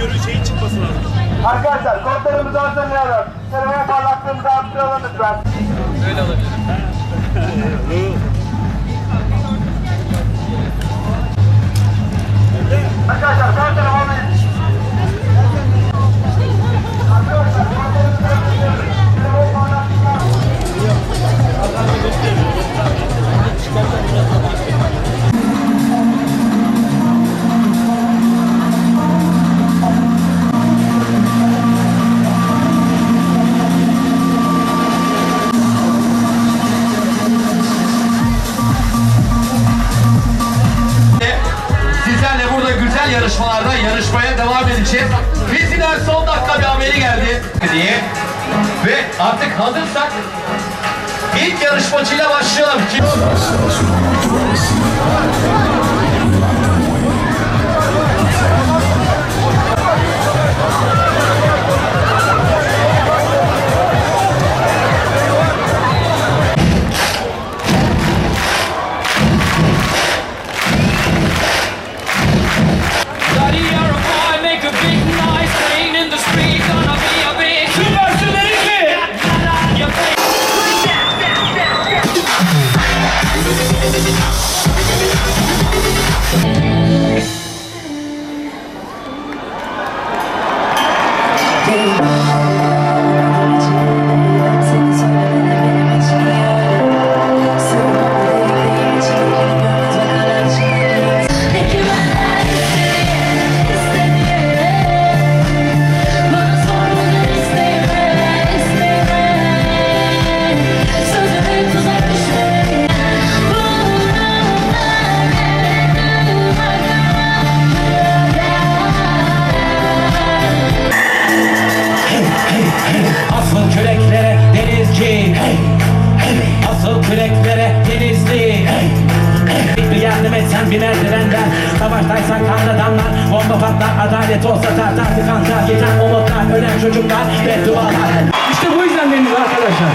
görün şeyin çıkması lazım. Arkadaşlar kodlarımızı hazırlayalım. Sıraya parlaklığımızı arttıralım lütfen. Öyle olabilir. Arkadaşlar yarışmalarda yarışmaya devam edeceğiz. Bizden son dakika bir haberi geldi diye. Ve artık hazırsak ilk yarışmacıyla başlayalım. Kim? Yardım etsen bir merdivenden Savaştaysan kanla damlar Bomba patlar adalet olsa tartar tıkanca Geçen umutlar ölen çocuklar Beddualar. İşte bu yüzden deniz arkadaşlar.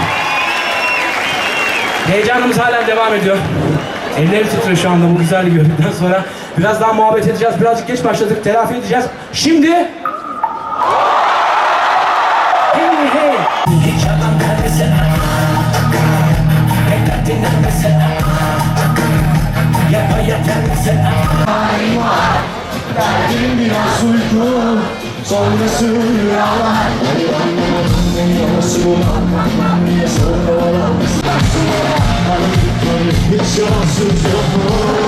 Heyecanımız hala devam ediyor. Ellerim titriyor şu anda bu güzel görüntüden sonra. Biraz daha muhabbet edeceğiz Birazcık geç başladık telafi edeceğiz. Şimdi Hey hey Sonrası rüyalar Nasıl bulan Niye sormalar Hiç yalansız yok mu?